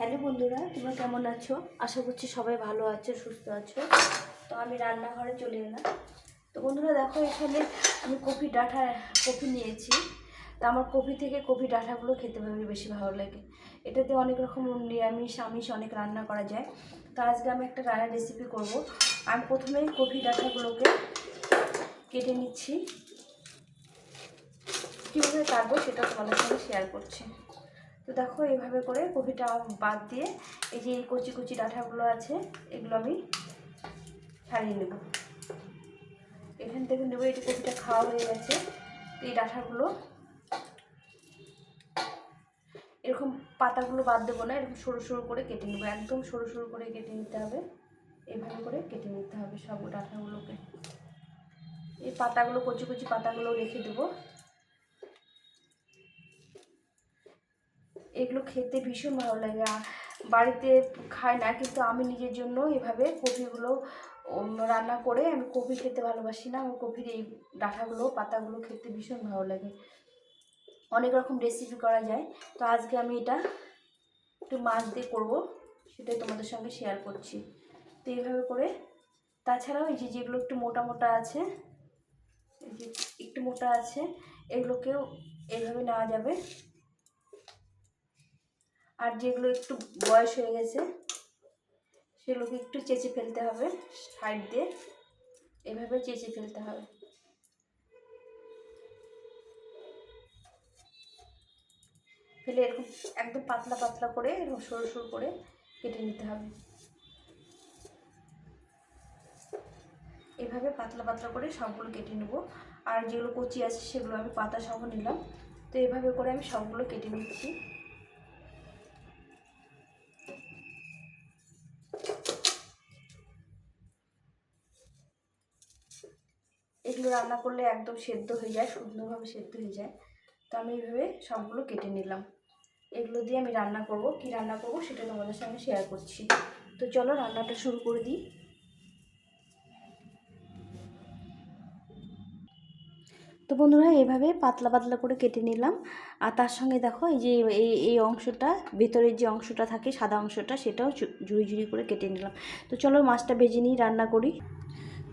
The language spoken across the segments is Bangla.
হ্যালো বন্ধুরা, তোমরা কেমন আছো? আশা করছি সবাই ভালো আছো, সুস্থ আছো। তো আমি রান্নাঘরে চলে এলাম। তো বন্ধুরা, দেখো এখানে আমি কপি ডাঁটা কপি নিয়েছি। তো আমার কপি থেকে কপি ডাঁটাগুলো খেতে ভাবে বেশি ভালো লাগে। এটাতে অনেক রকম নিরামিষ, আমিষ অনেক রান্না করা যায়। তো আজকে আমি একটা রান্নার রেসিপি করব। আমি প্রথমেই কপি ডাঁটাগুলোকে কেটে নিচ্ছি। কীভাবে কাটবো সেটা তোমাদের সঙ্গে শেয়ার করছি। তো দেখো এইভাবে করে কপিটা বাদ দিয়ে এই যে কচি কচি ডাঁটাগুলো আছে, এগুলো আমি ছাড়িয়ে নেব। এখান থেকে নেব, এই কপিটা খাওয়া হয়ে গেছে এই ডাঁটাগুলো এরকম পাতাগুলো বাদ দেবো না, এরকম সরু সরু করে কেটে নেব, একদম সরু সরু করে কেটে নিতে হবে। এভাবে করে কেটে নিতে হবে সব ডাঁটাগুলোকে। এই পাতাগুলো, কচি কচি পাতাগুলো রেখে দেবো। এগুলো খেতে ভীষণ ভালো লাগে। বাড়িতে খায় না, কিন্তু আমি নিজের জন্য এভাবে কপিগুলো রান্না করে আমি কপি খেতে ভালোবাসি না। আমার কপির এই ডাঁটাগুলো, পাতাগুলো খেতে ভীষণ ভালো লাগে। অনেক রকম রেসিপি করা যায়। তো আজকে আমি এটা একটু মাছ দিয়ে করব, সেটাই তোমাদের সঙ্গে শেয়ার করছি। তো এইভাবে করে, তাছাড়াও এই যে যেগুলো একটু মোটা মোটা আছে, এই যে একটু মোটা আছে, এগুলোকেও এইভাবে নেওয়া যাবে। আর যেগুলো একটু বয়স হয়ে গেছে, সেগুলোকে একটু চেঁচে ফেলতে হবে, সাইড দিয়ে। এভাবে চেঁচে ফেলতে হবে। ফেলে এরকম একদম পাতলা পাতলা করে, এরকম সরু সরু করে কেটে নিতে হবে। এভাবে পাতলা পাতলা করে সবগুলো কেটে নেব। আর যেগুলো কচি আছে, সেগুলো আমি পাতা সহ নিলাম। তো এভাবে করে আমি সবগুলো কেটে নিচ্ছি। এগুলো রান্না করলে একদম সেদ্ধ হয়ে যায়, সুন্দরভাবে সেদ্ধ হয়ে যায়। তো আমি এইভাবে সবগুলো কেটে নিলাম। এগুলো দিয়ে আমি রান্না করব, কি রান্না করব সেটা তোমাদের সঙ্গে শেয়ার করছি। তো চলো রান্নাটা শুরু করে দিই। তো বন্ধুরা, এইভাবে পাতলা পাতলা করে কেটে নিলাম। আর তার সঙ্গে দেখো, এই যে এই এই অংশটা, ভেতরের যে অংশটা থাকে, সাদা অংশটা, সেটাও ঝুড়ি ঝুড়ি করে কেটে নিলাম। তো চলো মাছটা ভেজে নিই, রান্না করি।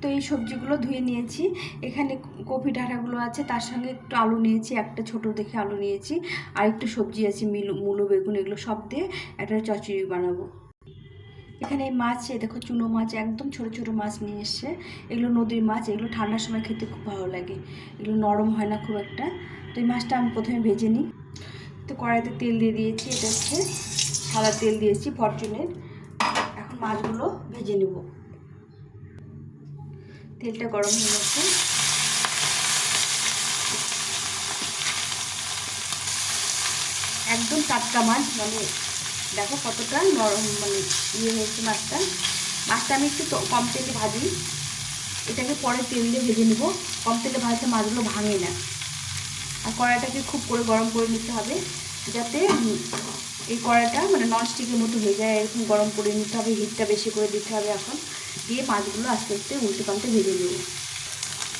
তো এই সবজিগুলো ধুয়ে নিয়েছি। এখানে কপি ডাঁটাগুলো আছে, তার সঙ্গে একটু আলু নিয়েছি, একটা ছোট দেখে আলু নিয়েছি, আর একটু সবজি আছে, মিলু, মূলো, বেগুন এগুলো সব দিয়ে একটা চচড়ি বানাবো। এখানে এই মাছ দেখো চুনো মাছ, একদম ছোট ছোট মাছ নিয়ে এসছে। এগুলো নদীর মাছ, এগুলো ঠান্ডার সময় খেতে খুব ভালো লাগে। এগুলো নরম হয় না খুব একটা। তো এই মাছটা আমি প্রথমে ভেজে নিই। তো কড়াইতে তেল দিয়ে দিয়েছি, এটা হচ্ছে সাদা তেল দিয়েছি, ফরচুনের। এখন মাছগুলো ভেজে নেব। তেলটা গরম হয়ে গেছে। একদম টাটকা মাছ মানে দেখো কতটা নরম মানে ইয়ে হয়েছে মাছটা। মাছটা আমি একটু কম তেলে ভাজি। এটাকে পরে তেল দিয়ে ভেজে নেব। কম তেলে ভাজতে মাছগুলো ভাঙে না। আর কড়াইটাকে খুব করে গরম করে নিতে হবে, যাতে এই কড়াইটা মানে ননস্টিকের মতো হয়ে যায়। এরকম গরম করে নিতে হবে হিটটা বেশি করে দিতে হবে এখন। দিয়ে মাছগুলো আস্তে আস্তে উল্টে পাল্টে ভেজে নেব।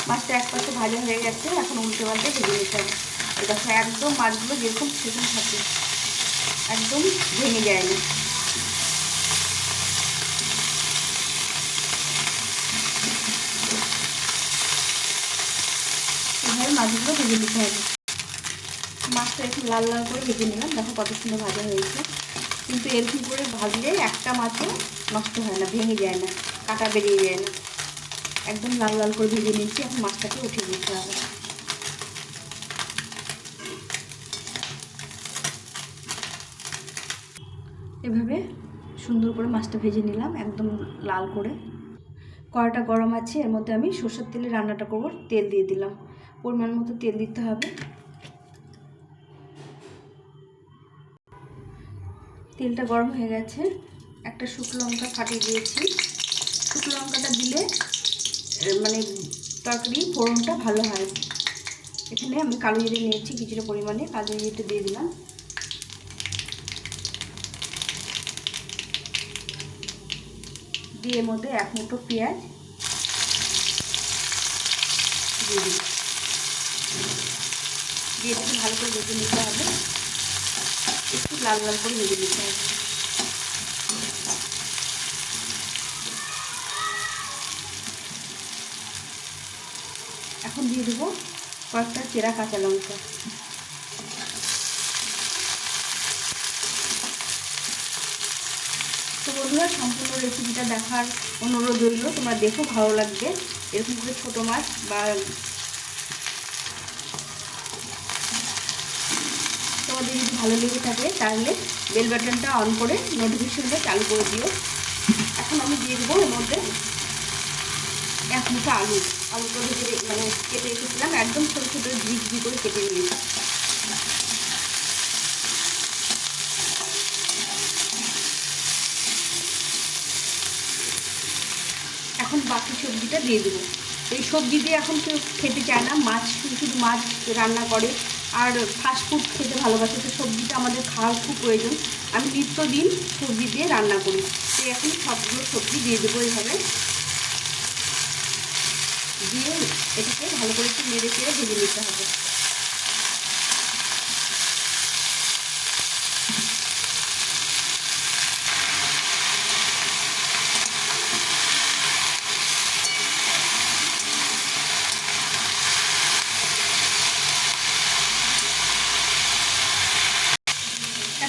মাছটা এক পাশে ভাজা হয়ে গেছে, এখন উল্টে পাল্টে ভেজে নিতে হবে। দেখো, একদম মাছগুলো যেরকম সেরকম থাকে, একদম ভেঙে যায়নি। মাছগুলো ভেজে নিতে হবে। মাছটা একটু লাল লাল করে ভেজে নিলাম। দেখো কত সুন্দর ভাজা হয়েছে। কিন্তু এরকম করে ভাজলে একটা মাছও নষ্ট হয় না, ভেঙে যায় না, কাটা বেরিয়ে যায় না। একদম লাল লাল করে ভেজে নিচ্ছি এখন মাছটাকে উঠিয়ে দিতে হবে। এভাবে সুন্দর করে মাছটা ভেজে নিলাম, একদম লাল করে। কড়াটা গরম আছে, এর মধ্যে আমি সর্ষের তেলে রান্নাটা করব, তেল দিয়ে দিলাম। পরিমাণ মতো তেল দিতে হবে। তেলটা গরম হয়ে গেছে। একটা শুকনো লঙ্কা ফাটিয়ে দিয়েছি। শুকনো লঙ্কাটা দিলে মানে তরকারি ফোড়নটা ভালো হয়। এখানে আমি কালো জিরে নিয়েছি কিছুটা পরিমাণে, কালো জিরেটা দিয়ে দিলাম। দিয়ে মধ্যে এক মুঠো পেঁয়াজ দিয়ে দিই দিয়ে ভালো করে ভেজে নিতে হবে। একটু লাল লাল করে ভেজে নিতে এখন দিয়ে দেবো কয়েকটা চেরা কাঁচা লঙ্কা। তো বন্ধুরা, সম্পূর্ণ রেসিপিটা দেখার অনুরোধ রইল। তোমরা দেখো, ভালো লাগবে। এরকম করে ছোটো মাছ বা তোমাদের যদি ভালো লেগে থাকে তাহলে বেল বাটনটা অন করে নোটিফিকেশনটা চালু করে দিও। এখন আমি দিয়ে দেবো এর মধ্যে এক মুঠো আলু। আলুটা ভেতরে মানে কেটে রেখেছিলাম, একদম ছোটো ছোটো ঝিঝি করে কেটে নিয়েছি। এখন বাকি সবজিটা দিয়ে দেবো। এই সবজি দিয়ে এখন কেউ খেতে চায় না, মাছ শুধু মাছ রান্না করে। আর ফাস্টফুড খেতে ভালোবাসে, তো সবজিটা আমাদের খাওয়ার খুব প্রয়োজন। আমি নিত্যদিন সবজি দিয়ে রান্না করি। তো এখন সবগুলো সবজি দিয়ে দেবো এইভাবে দিয়ে এটাকে ভালো করে একটু মেরে চেড়ে ভেজে নিতে হবে।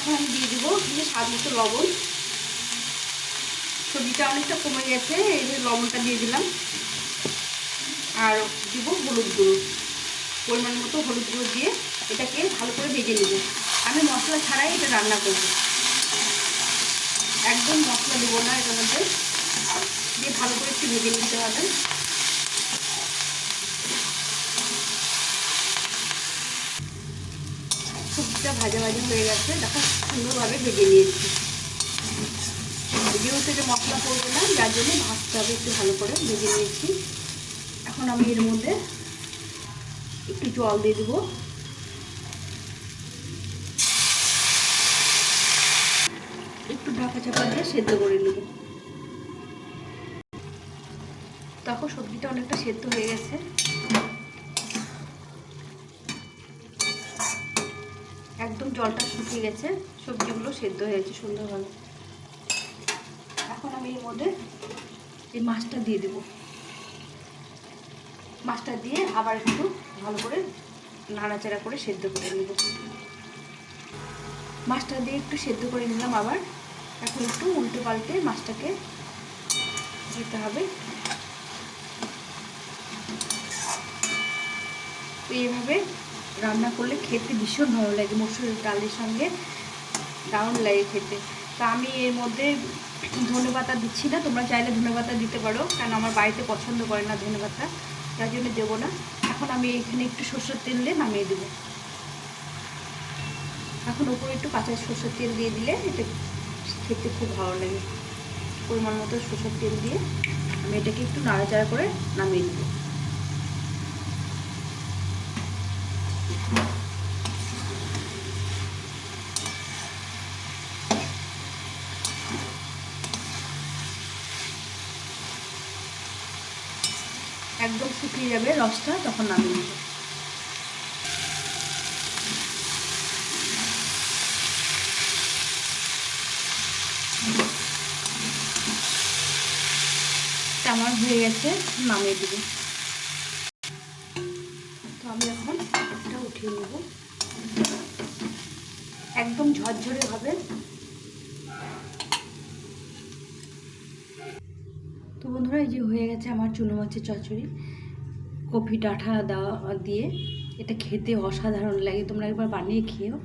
এখন আমি দিয়ে দেবো, দিয়ে স্বাদ মতো লবণ। সবজিটা অনেকটা কমে গেছে, এই যে লবণটা দিয়ে দিলাম। আর দিব হলুদ গুঁড়ো। পরিমাণ মতো হলুদ গুঁড়ো দিয়ে এটাকে ভালো করে ভেজে নেব। আমি মশলা ছাড়াই এটা রান্না করব। একদম মশলা দেবো না এটার মধ্যে। দিয়ে ভালো করে একটু ভেজে নিতে হবে। ভাজা ভাজি হয়ে গেছে। দেখো, সুন্দরভাবে ভেজে নিয়েছি। যেহেতু এটা মশলা করব না, যার জন্য ভাজতে হবে একটু ভালো করে ভেজে নিয়েছি। এখন আমি এর মধ্যে একটু জল দিয়ে দেবো। একটু ঢাকা চাপা দিয়ে সেদ্ধ করে নেব। তখন সবজিটা অনেকটা সেদ্ধ হয়ে গেছে। একদম জলটা শুকিয়ে গেছে, সবজিগুলো সেদ্ধ হয়ে গেছে সুন্দরভাবে। এখন আমি এর মধ্যে এই মাছটা দিয়ে দেবো। মাছটা দিয়ে আবার একটু ভালো করে নাড়াচাড়া করে সেদ্ধ করে নেব। মাছটা দিয়ে একটু সেদ্ধ করে নিলাম আবার। এখন একটু উল্টে পাল্টে মাছটাকে দিতে হবে। এইভাবে রান্না করলে খেতে ভীষণ ভালো লাগে মসুরের ডালের সঙ্গে দারুণ লাগে খেতে। তা আমি এর মধ্যে ধনে পাতা দিচ্ছি না, তোমরা চাইলে ধনে পাতা দিতে পারো, কারণ আমার বাড়িতে পছন্দ করে না ধনে পাতা তার জন্য দেবো না। এখন আমি এখানে একটু সর্ষের তেল দিয়ে নামিয়ে দেবো। এখন ওপরে একটু কাঁচা সর্ষের তেল দিয়ে দিলে এটা খেতে খুব ভালো লাগে। পরিমাণ মতো সর্ষের তেল দিয়ে আমি এটাকে একটু নাড়াচাড়া করে নামিয়ে দেবো একদম শুকিয়ে যাবে রসটা, তখন নামিয়ে নেব। আমার হয়ে গেছে, নামিয়ে দেব। তো আমি এখন এটা উঠিয়ে নেব। একদম ঝরঝরে হবে। তো বন্ধুরা, এই যে হয়ে গেছে আমার চুনো মাছের চচ্চড়ি। কফি ডাঁটা দেওয়া দিয়ে এটা খেতে অসাধারণ লাগে। তোমরা একবার বানিয়ে খেয়েও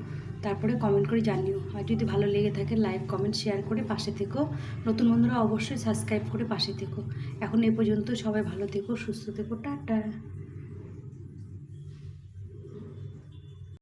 তারপরে কমেন্ট করে জানিও। আর যদি ভালো লেগে থাকে লাইক কমেন্ট শেয়ার করে পাশে থেকো। নতুন বন্ধুরা, অবশ্যই সাবস্ক্রাইব করে পাশে থেকো। এখন এ পর্যন্ত সবাই ভালো থেকো, সুস্থ থেকো। টাটা।